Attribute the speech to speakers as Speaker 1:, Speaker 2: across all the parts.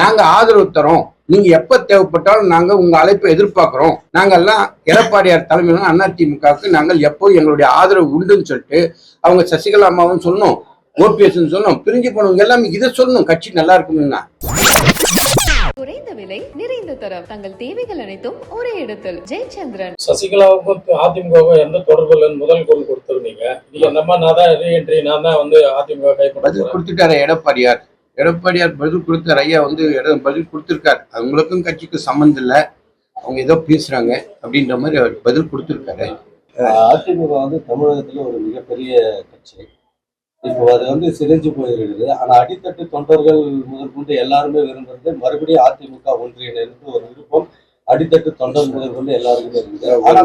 Speaker 1: நாங்க ஆதரவு தரோம். நீங்க எப்ப தேவைப்பட்டாலும் நாங்க உங்க அழைப்பை எதிர்பார்க்கிறோம். நாங்கெல்லாம் எடப்பாடியார் தலைமையில அதிமுகவுக்கு நாங்கள் எப்போ எங்களுடைய ஆதரவு உண்டுன்னு சொல்லிட்டு அவங்க சசிகலா அம்மாவும் சொல்லணும் ஓபிஎஸ் சொல்லணும் பிரிஞ்சு போனவங்க எல்லாமே இதை சொல்லணும். கட்சி நல்லா இருக்கும்னா.
Speaker 2: குறைந்த விலை நிறைந்த தரம். தங்கள் தேவைகள் அனைத்தும் ஒரே இடத்தில். ஜெயச்சந்திரன்.
Speaker 3: சசிகலாவுக்கும் அதிமுகவுக்கும் எந்த தொடர்பு இல்லைன்னு முதல் குரல் கொடுத்துருந்தீங்க. அந்த மாதிரி நான் தான் ரீஎன்ட்ரி நான் தான் வந்து அதிமுக கைப்பற்ற.
Speaker 1: கொடுத்துட்டாரு எடப்பாடியார். எடப்பாடியார் பதில் கொடுத்தாரு ஐயா வந்து பதில் கொடுத்துருக்காரு. அவங்களுக்கும் கட்சிக்கு சம்மந்தம் இல்லை. அவங்க ஏதோ பேசுறாங்க அப்படின்ற மாதிரி அவர் பதில் கொடுத்துருக்காரு.
Speaker 4: அதிமுக வந்து தமிழகத்துல ஒரு மிகப்பெரிய கட்சி. இப்போ அது வந்து சிதைஞ்சு போயிருக்குது. ஆனா அடித்தட்டு தொண்டர்கள் முதல் கொண்டு எல்லாருமே விரும்புறது மறுபடியும் அதிமுக ஒன்றிணைந்து ஒரு விருப்பம் அடித்தட்டு தொண்டர் முதல் கொண்டு எல்லாருக்குமே இருக்குது. ஆனா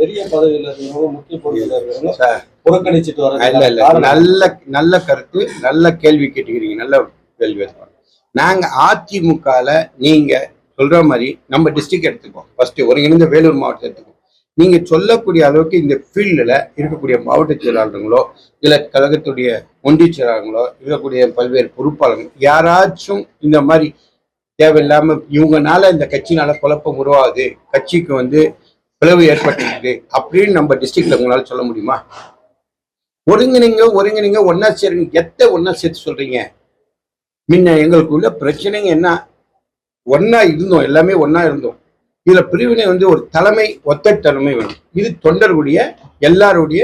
Speaker 4: பெரிய பதவியில இருக்கிறவங்க முக்கிய பொறுப்பில் இருக்கிறவங்க புறக்கணிச்சிட்டு
Speaker 1: இல்ல இல்ல.
Speaker 4: வர
Speaker 1: நல்ல நல்ல கருத்து நல்ல கேள்வி கேட்டுக்கிறீங்க. நல்ல கேள்வி எடுத்துக்கோங்க. நாங்க அதிமுகல நீங்க சொல்ற மாதிரி நம்ம டிஸ்ட்ரிக்ட் எடுத்துக்கோம் ஃபர்ஸ்ட் ஒருங்கிணைந்த வேலூர் மாவட்டத்தை எடுத்துக்கோம் நீங்க சொல்லக்கூடிய அளவுக்கு இந்த ஃபீல்டில் இருக்கக்கூடிய மாவட்ட செயலாளர்களோ இல்ல கழகத்துடைய ஒன்றிய செயலாளர்களோ இருக்கக்கூடிய பல்வேறு பொறுப்பாளர்கள் யாராச்சும் இந்த மாதிரி தேவையில்லாம இவங்கனால இந்த கட்சினால குழப்பம் உருவாகுது கட்சிக்கு வந்து பிளவு ஏற்பட்டுருக்குது அப்படின்னு நம்ம டிஸ்ட்ரிக்ட்ல உங்களால சொல்ல முடியுமா? ஒருங்கிணைங்க ஒருங்கிணைங்க ஒன்னா சேருங்க. எத்த ஒன்னா சேர்த்து சொல்றீங்க? முன்ன எங்களுக்குள்ள பிரச்சனைங்க என்ன? ஒன்னா இருந்தோம் எல்லாமே ஒன்னா இருந்தோம். இதுல பிரிவினை வந்து ஒரு தலைமை ஒத்த தலைமை வேணும். இது தொண்டர்களுடைய எல்லாருடைய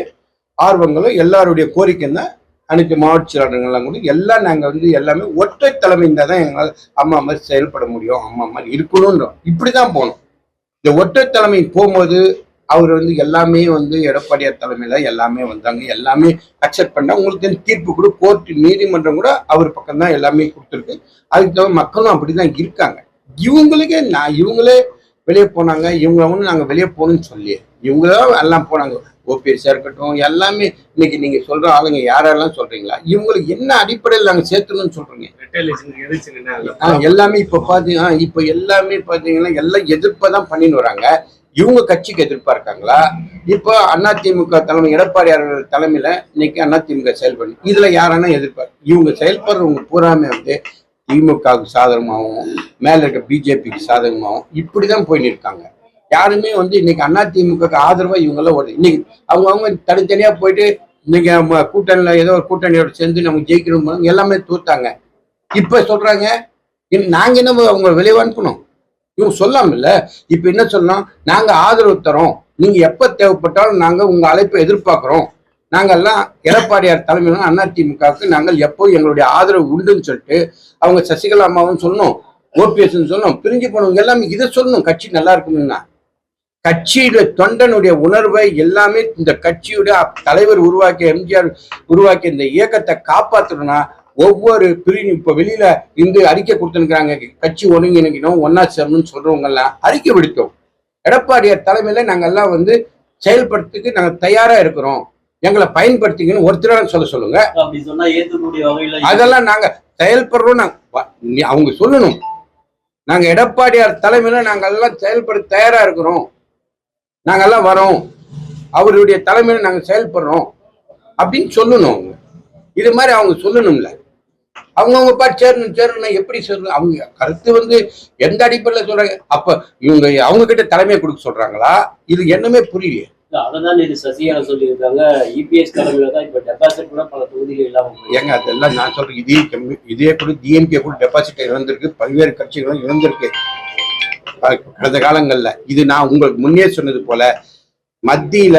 Speaker 1: ஆர்வங்களும் எல்லாருடைய கோரிக்கை தான் அனைத்து மாவட்ட செயலாளர்கள்லாம் கூட எல்லாம் நாங்கள் வந்து எல்லாமே ஒற்றை தலைமை இருந்தால் தான் எங்களால் அம்மா மாதிரி செயல்பட முடியும் அம்மா மாதிரி இருக்கணும்ன்றோம். இப்படி தான் போகணும் இந்த ஒற்றை தலைமை போகும்போது அவர் வந்து எல்லாமே வந்து எடப்பாடியார் தலைமையில எல்லாமே வந்தாங்க. எல்லாமே அக்செப்ட் பண்ணா உங்களுக்கு தீர்ப்பு கூட கோர்ட் நீதிமன்றம் கூட அவர் பக்கம் தான் எல்லாமே கொடுத்துருக்கு. அதுக்கு தவிர மக்களும் அப்படிதான் இருக்காங்க. இவங்களுக்கே நான் இவங்களே வெளியே போனாங்க. இவங்க ஒன்று நாங்கள் வெளியே போகணும்னு சொல்லி இவங்களாம் எல்லாம் போனாங்க. ஓபிஎஸ்ஸாக இருக்கட்டும் எல்லாமே இன்னைக்கு நீங்க சொல்ற ஆளுங்க யாரெல்லாம் சொல்றீங்களா? இவங்களுக்கு என்ன அடிப்படையில் நாங்கள் சேர்த்தணும்னு சொல்றீங்க? ஆ, எல்லாமே இப்ப பாத்தீங்கன்னா இப்ப எல்லாமே பாத்தீங்கன்னா எல்லாம் எதிர்ப்பை தான் பண்ணின்னு வராங்க. இவங்க கட்சிக்கு எதிர்ப்பா இருக்காங்களா? இப்போ அதிமுக தலைமை எடப்பாடியார் தலைமையில இன்னைக்கு அதிமுக செயல்படும் இதுல யாரானா எதிர்ப்பார் இவங்க செயல்படுறவங்க பூராமே வந்து திமுகவுக்கு சாதகமாகவும் மேல இருக்க பிஜேபிக்கு சாதகமாகவும் இப்படிதான் போயின்னு இருக்காங்க யாருமே வந்து இன்னைக்கு அதிமுக ஆதரவா இவங்கெல்லாம் எல்லாம் இன்னைக்கு அவங்க அவங்க தனித்தனியா போயிட்டு இன்னைக்கு கூட்டணியில ஏதோ ஒரு கூட்டணியோட சேர்ந்து நம்ம ஜெயிக்கணும் எல்லாமே தூத்தாங்க. இப்ப சொல்றாங்க நாங்க என்ன அவங்க விளைவு அனுப்பணும்? இவங்க சொல்லாமல்ல. இப்ப என்ன சொல்லலாம் நாங்க ஆதரவு தரோம் நீங்க எப்ப தேவைப்பட்டாலும் நாங்க உங்க அழைப்பை எதிர்பார்க்கிறோம். நாங்கெல்லாம் எடப்பாடியார் தலைமையில அதிமுகவுக்கு நாங்கள் எப்போ எங்களுடைய ஆதரவு உண்டுன்னு சொல்லிட்டு அவங்க சசிகலா அம்மாவும் சொல்லணும் ஓபிஎஸ் சொல்லணும் பிரிஞ்சு போனவங்க எல்லாமே இதை சொல்லணும் கட்சி நல்லா இருக்கணும்னா. கட்சியுடைய தொண்டனுடைய உணர்வை எல்லாமே இந்த கட்சியுடைய தலைவர் உருவாக்கிய எம்ஜிஆர் உருவாக்கிய இந்த இயக்கத்தை காப்பாற்றணும்னா ஒவ்வொரு பிரிவு இப்ப வெளியில இருந்து அறிக்கை கொடுத்துருக்காங்க கட்சி ஒருங்கிணைக்கணும் ஒன்னா சேரணும்னு சொல்றவங்க எல்லாம் அறிக்கை விடுத்தோம். எடப்பாடியார் தலைமையில நாங்க எல்லாம் வந்து செயல்படுறதுக்கு நாங்க தயாரா இருக்கிறோம். எங்களை பயன்படுத்திக்கணும் ஒருத்தர சொல்ல சொல்லுங்க. அதெல்லாம் நாங்க செயல்படுறோம். நாங்க அவங்க சொல்லணும். நாங்க எடப்பாடியார் தலைமையில நாங்க எல்லாம் செயல்பட தயாரா இருக்கிறோம். நாங்க எல்லாம் வரோம். அவருடைய தலைமையில நாங்க செயல்படுறோம். அப்படின்னு சொல்லணும் அவங்க. இது மாதிரி அவங்க சொல்லணும்ல. அவங்கவுங்க பாட்டு சேரணும் சேரணும் எப்படி சொல்லணும் அவங்க கருத்து வந்து எந்த அடிப்படையில் சொல்றாங்க? அப்ப இவங்க அவங்க கிட்ட தலைமையை கொடுக்க சொல்றாங்களா? இது என்னமே புரியலையே.
Speaker 5: அததான் இது சசிகலா சொல்லியிருக்காங்க. இபிஎஸ் தலைமையில தான் இப்ப டெபாசிட் கூட பல தொகுதிகள் இல்லாம.
Speaker 1: ஏங்க அதெல்லாம் நான் சொல்றேன். இதே இதே கூட டிஎம்கே கூட டெபாசிட் இழந்திருக்கு. பல்வேறு கட்சிகளும் இழந்திருக்கு. கடந்த காலங்கள்ல. இது நான் உங்களுக்கு முன்னே சொன்னது போல மத்தியில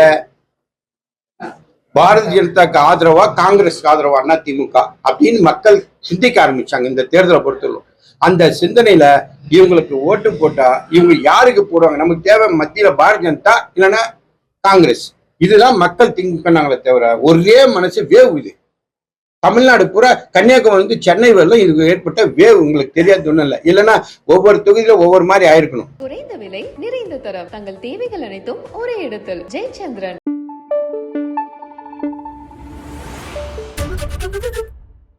Speaker 1: பாரதிய ஜனதாக்கு ஆதரவா காங்கிரஸ்க்கு ஆதரவா அண்ணா திமுக அப்படின்னு மக்கள் சிந்திக்க ஆரம்பிச்சாங்க இந்த தேர்தலை பொறுத்தவரை. அந்த சிந்தனையில இவங்களுக்கு ஓட்டு போட்டா இவங்க யாருக்கு போடுவாங்க? நமக்கு தேவை மத்தியில பாரதிய ஜனதா இல்லைன்னா காங்கிரஸ். இதுதான் மக்கள் திங்க் பண்ணாங்களே தவிர ஒரே மனசு வேவு இது. தமிழ்நாடு பூரா கன்னியாகுமரி வந்து சென்னை வரலாம் இதுக்கு ஏற்பட்ட வேவ் உங்களுக்கு தெரியாது ஒண்ணும் இல்லை. இல்லைன்னா ஒவ்வொரு தொகுதியில ஒவ்வொரு மாதிரி ஆயிருக்கணும்.
Speaker 2: குறைந்த விலை நிறைந்த தரம் தங்கள் தேவைகள் அனைத்தும் ஒரே இடத்தில். ஜெயச்சந்திரன்.